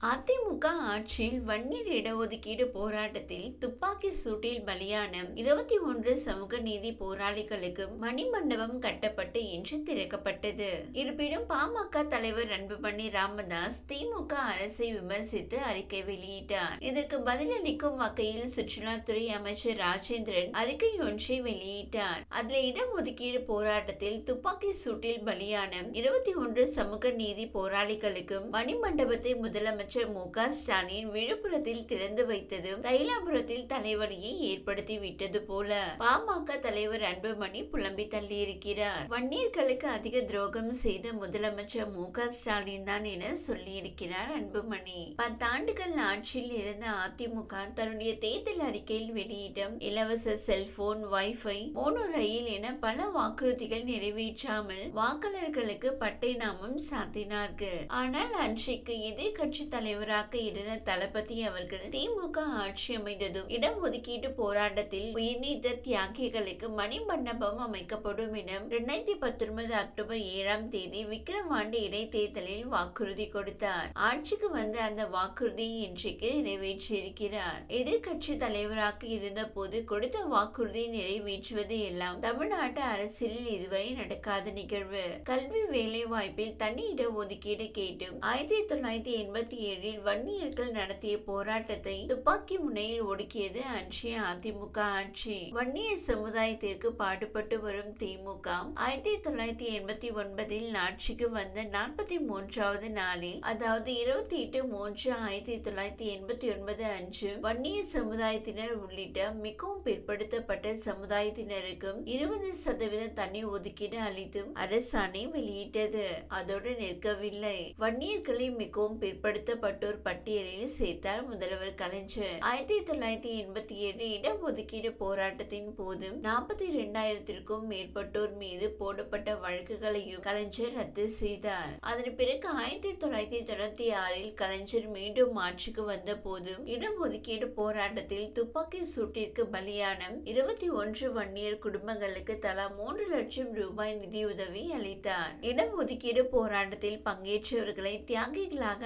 அதிமுக ஆட்சியில் வன்னியர் இடஒதுக்கீடு போராட்டத்தில் துப்பாக்கி சூட்டில் பலியான இருபத்தி ஒன்று சமூக நீதி போராளிகளுக்கு மணிமண்டபம் கட்டப்பட்டு இன்று திறக்கப்பட்டது. இருப்பினும் பாமக தலைவர் அன்புமணி ராமதாஸ் திமுக அரசை விமர்சித்து அறிக்கை வெளியிட்டார். இதற்கு பதிலளிக்கும் வகையில் சுற்றுலாத்துறை அமைச்சர் ராஜேந்திரன் அறிக்கை ஒன்றை வெளியிட்டார். அதில் இடஒதுக்கீடு போராட்டத்தில் துப்பாக்கி சூட்டில் பலியான இருபத்தி ஒன்று சமூக நீதி போராளிகளுக்கு மணிமண்டபத்தை முதலமைச்சர் முதலமைச்சர் மு க ஸ்டாலின் விழுப்புரத்தில் திறந்து வைத்ததும் தைலாபுரத்தில் தலைவலியை ஏற்படுத்தி விட்டது போல. பாமக தலைவர் அன்புமணி புலம்பி தள்ளியிருக்கிறார். வன்னியர்களுக்கு அதிக துரோகம் செய்த முதலமைச்சர் மு க ஸ்டாலின் தான் என சொல்லியிருக்கிறார் அன்புமணி. பத்தாண்டுகள் ஆட்சியில் இருந்த அதிமுக தன்னுடைய தேர்தல் அறிக்கையில் வெளியிடும் இலவச செல்போன் வைஃபை மோனோ ரயில் என பல வாக்குறுதிகள் நிறைவேற்றாமல் வாக்காளர்களுக்கு பட்டை நாமம் சாத்தினார்கள். ஆனால் அன்றைக்கு எதிர்கட்சி தலைவராக இருந்த தளபதி அவர்கள் திமுக ஆட்சி அமைந்ததும் இடஒதுக்கீட்டு போராட்டத்தில் உயிர்நீத்த தியாகிகளுக்கு மணிமண்டபம் அமைக்கப்படும் என இரண்டாயிரத்தி பத்தொன்பது அக்டோபர் ஏழாம் தேதி விக்கிரவாண்டி இடைத்தேர்தலில் வாக்குறுதி கொடுத்தார். ஆட்சிக்கு வந்த அந்த வாக்குறுதியை இன்றைக்கு நிறைவேற்றியிருக்கிறார். எதிர்கட்சி தலைவராக இருந்த போது கொடுத்த வாக்குறுதியை நிறைவேற்றுவது எல்லாம் தமிழ்நாட்டு அரசியலில் இதுவரை நடக்காத நிகழ்வு. கல்வி வேலை வாய்ப்பில் தனி இடஒதுக்கீடு கேட்டும். ஆயிரத்தி தொள்ளாயிரத்தி எண்பத்தி ஏழில் வன்னியர்கள் நடத்திய போராட்டத்தை துப்பாக்கி முனையில் ஒடுக்கியது அன்றைய அதிமுக ஆட்சி. வன்னியர் சமுதாயத்திற்கு பாடுபட்டு வரும் திமுக ஆயிரத்தி தொள்ளாயிரத்தி எண்பத்தி ஒன்பதில் ஆட்சிக்கு வந்த நாற்பத்தி மூன்றாவது நாளில் அதாவது இருபத்தி எட்டு மூன்று ஆயிரத்தி தொள்ளாயிரத்தி எண்பத்தி ஒன்பது அன்று வன்னிய சமுதாயத்தினர் உள்ளிட்ட மிகவும் பிற்படுத்தப்பட்ட சமுதாயத்தினருக்கும் இருபது சதவீத தனி ஒதுக்கீடு அளித்தும் அரசாணை வெளியிட்டது. அதோடு நிற்கவில்லை. வன்னியர்களை மிகவும் பிற்படுத்த ஒதுக்கப்பட்டோர் பட்டியலில் சேர்த்தார் முதல்வர் கலைஞர். ஆயிரத்தி தொள்ளாயிரத்தி எண்பத்தி ஏழு இடஒதுக்கீடு போராட்டத்தின் போது நாற்பத்தி இரண்டாயிரத்திற்கும் மேற்பட்டோர் மீது போடப்பட்ட வழக்குகளையும் கலைஞர் ரத்து செய்தார். அதன் பிறகு ஆயிரத்தி தொள்ளாயிரத்தி தொண்ணூத்தி ஆறில் கலைஞர் மீண்டும் ஆட்சிக்கு வந்த போது இடஒதுக்கீடு போராட்டத்தில் துப்பாக்கி சூட்டிற்கு பலியான இருபத்தி ஒன்று வன்னியர் குடும்பங்களுக்கு தலா மூன்று லட்சம் ரூபாய் நிதியுதவி அளித்தார். இடஒதுக்கீடு போராட்டத்தில் பங்கேற்றவர்களை தியாகிகளாக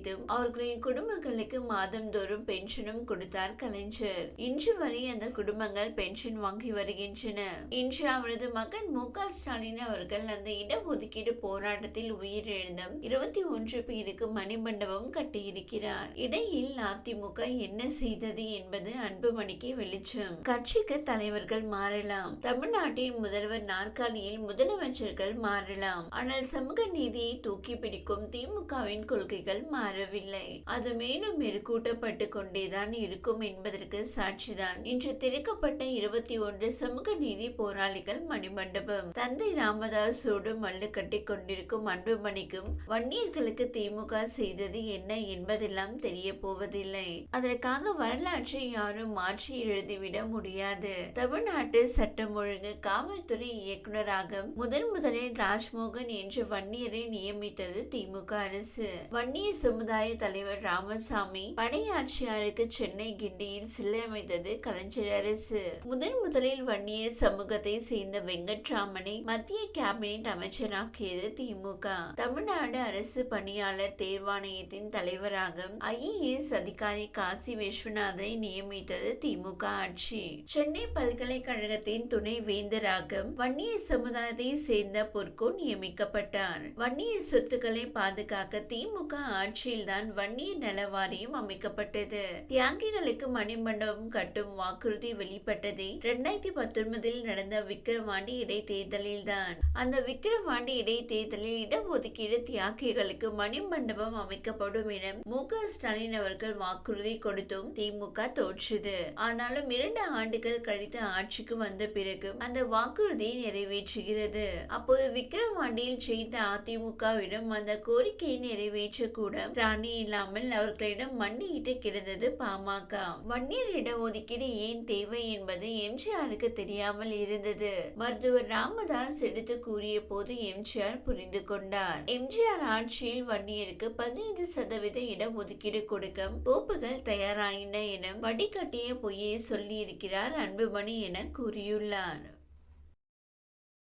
அங்கீகரித்தும் அவர்களின் குடும்பங்களுக்கு மாதந்தோறும் பென்ஷனும் கொடுத்தார் கலைஞர். இன்று வரை அந்த குடும்பங்கள் பென்ஷன் வாங்கி வருகின்றன. இன்று அவரது மகன் மு க ஸ்டாலின் அவர்கள் அந்த இடஒதுக்கீடு போராட்டத்தில் உயிரிழந்த இருபத்தி ஒன்று பேருக்கு மணிமண்டபம் கட்டியிருக்கிறார். இடையில் அதிமுக என்ன செய்தது என்பது அன்புமணிக்கு வெளிச்சம். கட்சிக்கு தலைவர்கள் மாறலாம். தமிழ்நாட்டின் முதல்வர் நாற்காலியில் முதலமைச்சர்கள் மாறலாம். ஆனால் சமூக நீதியை தூக்கி பிடிக்கும் திமுகவின் கொள்கைகள் மாற வரவில்லை. அது மேலும் மெருகூட்டப்பட்டு கொண்டேதான் இருக்கும் என்பதற்கு சாட்சிதான். இன்று திறக்கப்பட்ட இருபத்தி ஒன்று சமூக நீதி போராளிகள் மணிமண்டபம். தந்தை ராமதாஸோடு மல்லு கட்டி கொண்டிருக்கும் அன்புமணிக்கும் வன்னியர்களுக்கு திமுக செய்தது என்ன என்பதெல்லாம் தெரிய போவதில்லை அதற்காக வரலாற்றை யாரும் மாற்றி எழுதிவிட முடியாது. தமிழ்நாட்டு சட்டம் ஒழுங்கு காவல்துறை இயக்குநராக முதன் முதலில் ராஜ்மோகன் என்று வன்னியரை நியமித்தது திமுக அரசு. வன்னிய சமுதாய தலைவர் ராமசாமி படையாட்சியாருக்கு சென்னை கிண்டியில் சிலை அமைத்தது கலைஞர் அரசு. முதன் முதலில் வன்னியர் சமூகத்தை சேர்ந்த வெங்கட்ராமனை மத்திய கேபினெட் அமைச்சராக்கியது திமுக. தமிழ்நாடு அரசு பணியாளர் தேர்வாணையத்தின் தலைவராக ஐஏஎஸ் அதிகாரி காசி விஸ்வநாதனை நியமித்தது திமுக ஆட்சி. சென்னை பல்கலைக்கழகத்தின் துணை வேந்தராக வன்னியர் சமுதாயத்தை சேர்ந்த பொற்கோ நியமிக்கப்பட்டார். வன்னியர் சொத்துக்களை பாதுகாக்க திமுக ஆட்சி ஆட்சியில்தான் வன்னிய நல வாரியம் அமைக்கப்பட்டது. தியாகிகளுக்கு மணிமண்டபம் கட்டும் வாக்குறுதி வெளிப்பட்டது. இரண்டாயிரத்தி பத்தொன்பதில் நடந்த விக்கிரவாண்டி இடைத்தேர்தலில் தான் அந்த விக்கிரவாண்டி இடைத்தேர்தலில் இடஒதுக்கீடு தியாகிகளுக்கு மணிமண்டபம் அமைக்கப்படும் என மு க ஸ்டாலின் அவர்கள் வாக்குறுதி கொடுத்தும் திமுக தோற்றது. ஆனாலும் இரண்டு ஆண்டுகள் கழித்து ஆட்சிக்கு வந்த பிறகு அந்த வாக்குறுதியை நிறைவேற்றுகிறது. அப்போது விக்கிரவாண்டியில் செய்த அதிமுகவிடம் அந்த கோரிக்கையை நிறைவேற்ற கூட திராணி இல்லாமல் அவர்களிடம் மண்டியிட்டு கிடந்தது பாமக. வன்னியர் இடஒதுக்கீடு ஏன் தேவை என்பது எம்ஜிஆருக்கு தெரியாமல் இருந்தது. மருத்துவர் ராமதாஸ் எடுத்து கூறிய போது எம்ஜிஆர் புரிந்து கொண்டார். எம்ஜிஆர் ஆட்சியில் வன்னியருக்கு பதினைந்து சதவீத இடஒதுக்கீடு கொடுக்க கோப்புகள் தயாராயின என வடிகட்டிய பொய்யை சொல்லியிருக்கிறார் அன்புமணி என கூறியுள்ளார்.